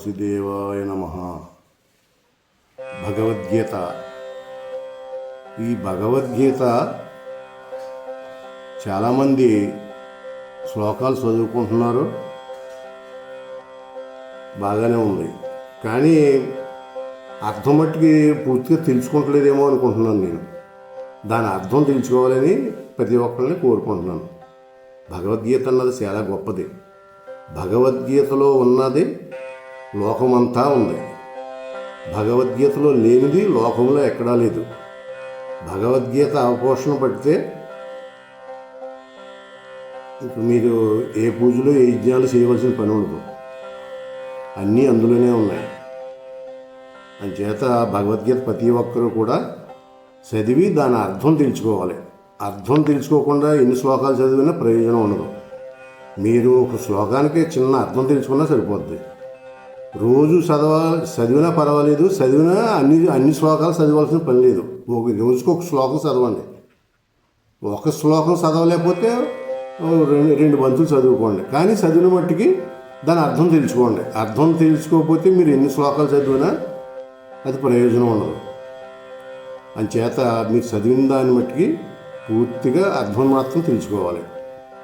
వాసుదేవాయ నమ. భగవద్గీత. ఈ భగవద్గీత చాలామంది శ్లోకాలు చదువుకుంటున్నారు. బాగానే ఉంది. కానీ అర్థం మట్టికి పూర్తిగా తెలుసుకుంటలేదేమో అనుకుంటున్నాను నేను. దాని అర్థం తెలుసుకోవాలని ప్రతి ఒక్కరిని కోరుకుంటున్నాను. భగవద్గీత అన్నది చాలా గొప్పది. భగవద్గీతలో ఉన్నది లోకమంతా ఉంది. భగవద్గీతలో లేనిది లోకంలో ఎక్కడా లేదు. భగవద్గీత అవపోషణ పడితే ఇప్పుడు మీరు ఏ పూజలు ఏ యజ్ఞాలు చేయవలసిన పని ఉండదు. అన్నీ అందులోనే ఉన్నాయి. అంచేత భగవద్గీత ప్రతి ఒక్కరూ కూడా చదివి దాని అర్థం తెలుసుకోవాలి. అర్థం తెలుసుకోకుండా ఎన్ని శ్లోకాలు చదివినా ప్రయోజనం ఉండదు. మీరు ఒక శ్లోకానికి చిన్న అర్థం తెలుసుకున్నా సరిపోద్ది. రోజు చదవ చదివినా పర్వాలేదు చదివినా అన్ని అన్ని శ్లోకాలు చదవాల్సిన పని లేదు. ఒక రోజుకి ఒక శ్లోకం చదవండి. ఒక శ్లోకం చదవలేకపోతే రెండు రెండు బంతులు చదువుకోండి. కానీ చదివిన మట్టికి దాని అర్థం తెలుసుకోండి. అర్థం తెలుసుకోకపోతే మీరు ఎన్ని శ్లోకాలు చదివినా అది ప్రయోజనం ఉండదు. అంచేత మీరు చదివిన దాన్ని మట్టికి పూర్తిగా అర్థం మాత్రం తెలుసుకోవాలి.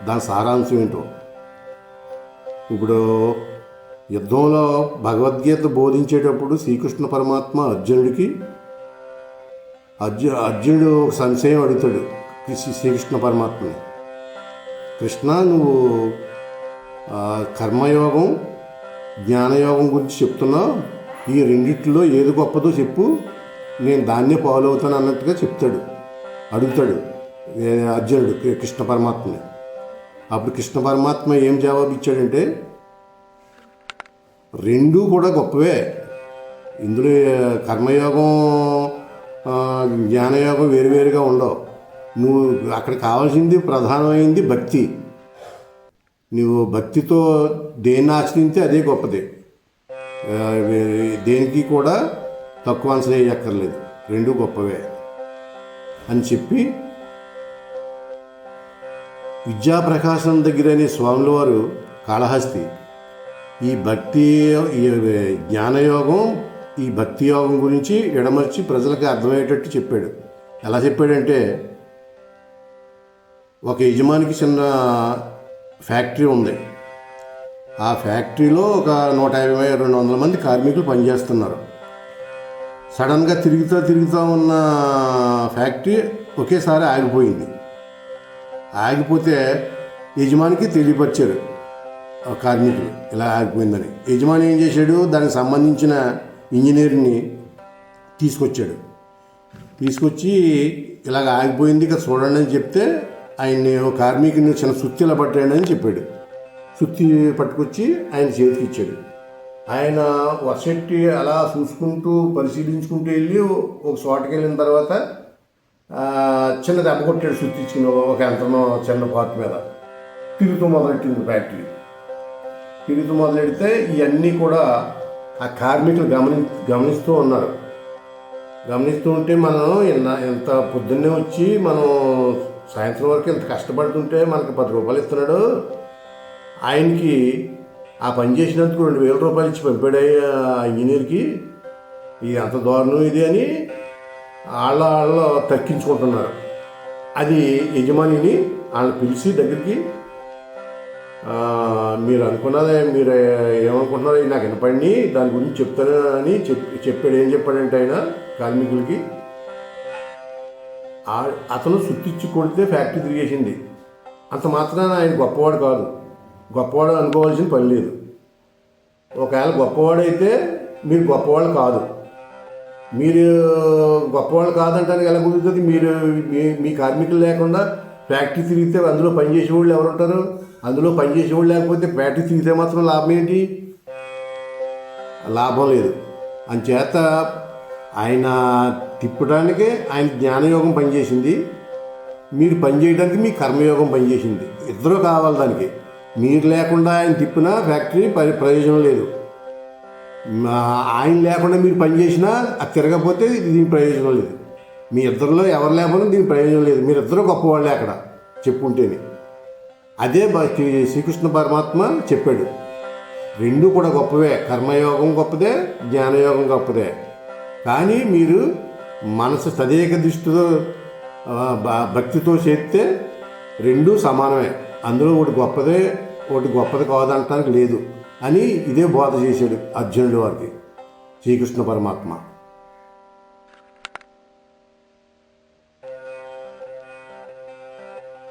దాని సారాంశం ఏంటో. ఇప్పుడు యుద్ధంలో భగవద్గీత బోధించేటప్పుడు శ్రీకృష్ణ పరమాత్మ అర్జునుడికి అర్జు అర్జునుడు ఒక సంశయం అడుగుతాడు శ్రీ- శ్రీకృష్ణ పరమాత్మని. కృష్ణ నువ్వు కర్మయోగం జ్ఞానయోగం గురించి చెప్తున్నావు ఈ రెండిట్లో ఏది గొప్పదో చెప్పు నేను దాన్నే ఫాలో అవుతాను అన్నట్టుగా చెప్తాడు. అడుగుతాడు అర్జునుడు కృష్ణ పరమాత్మని. అప్పుడు కృష్ణ పరమాత్మ ఏం జవాబు ఇచ్చాడంటే రెండూ కూడా గొప్పవే. ఇందులో కర్మయోగం జ్ఞానయోగం వేరువేరుగా ఉండవు. నువ్వు అక్కడ కావాల్సింది ప్రధానమైంది భక్తి. నువ్వు భక్తితో దేన్ని ఆశ్రయించే అదే గొప్పది. దేనికి కూడా తక్కువ అంచనా వేయక్కర్లేదు రెండు గొప్పవే అని చెప్పి విద్యాప్రకాశం దగ్గరనే స్వాముల వారు కాళహస్తి ఈ భక్తి జ్ఞానయోగం ఈ భక్తి యోగం గురించి ఎడమర్చి ప్రజలకు అర్థమయ్యేటట్టు చెప్పాడు. ఎలా చెప్పాడంటే ఒక యజమానికి చిన్న ఫ్యాక్టరీ ఉంది. ఆ ఫ్యాక్టరీలో ఒక నూట యాభై రెండు వందల మంది కార్మికులు పనిచేస్తున్నారు. సడన్గా తిరుగుతూ తిరుగుతూ ఉన్న ఫ్యాక్టరీ ఒకేసారి ఆగిపోయింది. ఆగిపోతే యజమానికి తెలియపరిచారు. కార్మికులు ఇలా ఆగిపోయిందని. యజమాని ఏం చేశాడు? దానికి సంబంధించిన ఇంజనీర్ని తీసుకొచ్చాడు. తీసుకొచ్చి ఇలాగ ఆగిపోయింది ఇక చూడండి అని చెప్తే ఆయన్ని ఓ కార్మికుని చిన్న సుత్తి ఇలా పట్టాడు అని చెప్పాడు. సుత్తి పట్టుకొచ్చి ఆయన చేతికి ఇచ్చాడు. ఆయన వసెట్టి అలా చూసుకుంటూ పరిశీలించుకుంటూ వెళ్ళి ఒక చోటకి వెళ్ళిన తర్వాత చిన్న దెబ్బ కొట్టాడు సుత్తి ఇచ్చిన ఒక యంత్రం చిన్న పార్ట్ మీద. తిరుగుతూ మొదలెట్టింది ఫ్యాక్టరీ. తిరుగుతూ మొదలెడితే ఇవన్నీ కూడా ఆ కార్మికులు గమని గమనిస్తూ ఉన్నారు. గమనిస్తూ ఉంటే మనం ఇన్న ఎంత పొద్దున్నే వచ్చి మనం సాయంత్రం వరకు ఎంత కష్టపడుతుంటే మనకు పది రూపాయలు ఇస్తున్నాడు. ఆయనకి ఆ పని చేసినందుకు రెండు వేల రూపాయలు ఇచ్చి పంపాడు ఆ ఇంజనీర్కి. ఇది అంత దారుణం ఇది అని వాళ్ళ వాళ్ళ తక్కించుకుంటున్నారు. అది యజమానిని వాళ్ళని పిలిచి దగ్గరికి మీరు అనుకున్నదే మీరు ఏమనుకుంటున్నారో నాకు వినపడి దాని గురించి చెప్తాను అని చెప్పి చెప్పాడు. ఏం చెప్పాడంటే ఆయన కార్మికులకి అతను సుత్తిచ్చి కొడితే ఫ్యాక్టరీ తిరిగేసింది. అంత మాత్రాన ఆయన గొప్పవాడు కాదు. గొప్పవాడు అనుకోవాల్సిన పని లేదు. ఒకవేళ గొప్పవాడైతే మీరు గొప్పవాళ్ళు కాదు. మీరు గొప్పవాళ్ళు కాదంటానికి ఎలా కుదురుతుంది? మీరు మీ మీ కార్మికులు లేకుండా ఫ్యాక్టరీ తిరిగితే అందులో పనిచేసేవాళ్ళు ఎవరు ఉంటారు అందులో పనిచేసేవాళ్ళు లేకపోతే ఫ్యాక్టరీ తిరిగితే మాత్రం లాభం ఏంటి? లాభం లేదు. అంచేత ఆయన తిప్పడానికే ఆయన జ్ఞానయోగం పనిచేసింది. మీరు పనిచేయడానికి మీ కర్మయోగం పనిచేసింది. ఇద్దరు కావాలి దానికి. మీరు లేకుండా ఆయన తిప్పినా ఫ్యాక్టరీ పరి ప్రయోజనం లేదు. ఆయన లేకుండా మీరు పనిచేసినా అది తిరగకపోతే దీని ప్రయోజనం లేదు. మీ ఇద్దరిలో ఎవరు లేకపోయినా దీని ప్రయోజనం లేదు. మీరు ఇద్దరు గొప్పవాళ్ళే అక్కడ చెప్పుంటేనే. అదే శ్రీకృష్ణ పరమాత్మ చెప్పాడు. రెండు కూడా గొప్పవే. కర్మయోగం గొప్పదే జ్ఞానయోగం గొప్పదే. కానీ మీరు మనసు తదేక దృష్టితో భ- భక్తితో చేస్తే రెండూ సమానమే. అందులో ఒకటి గొప్పదే ఒకటి గొప్పది కాదంటానికి లేదు అని ఇదే బోధ చేశాడు అర్జునుడి వారికి శ్రీకృష్ణ పరమాత్మ.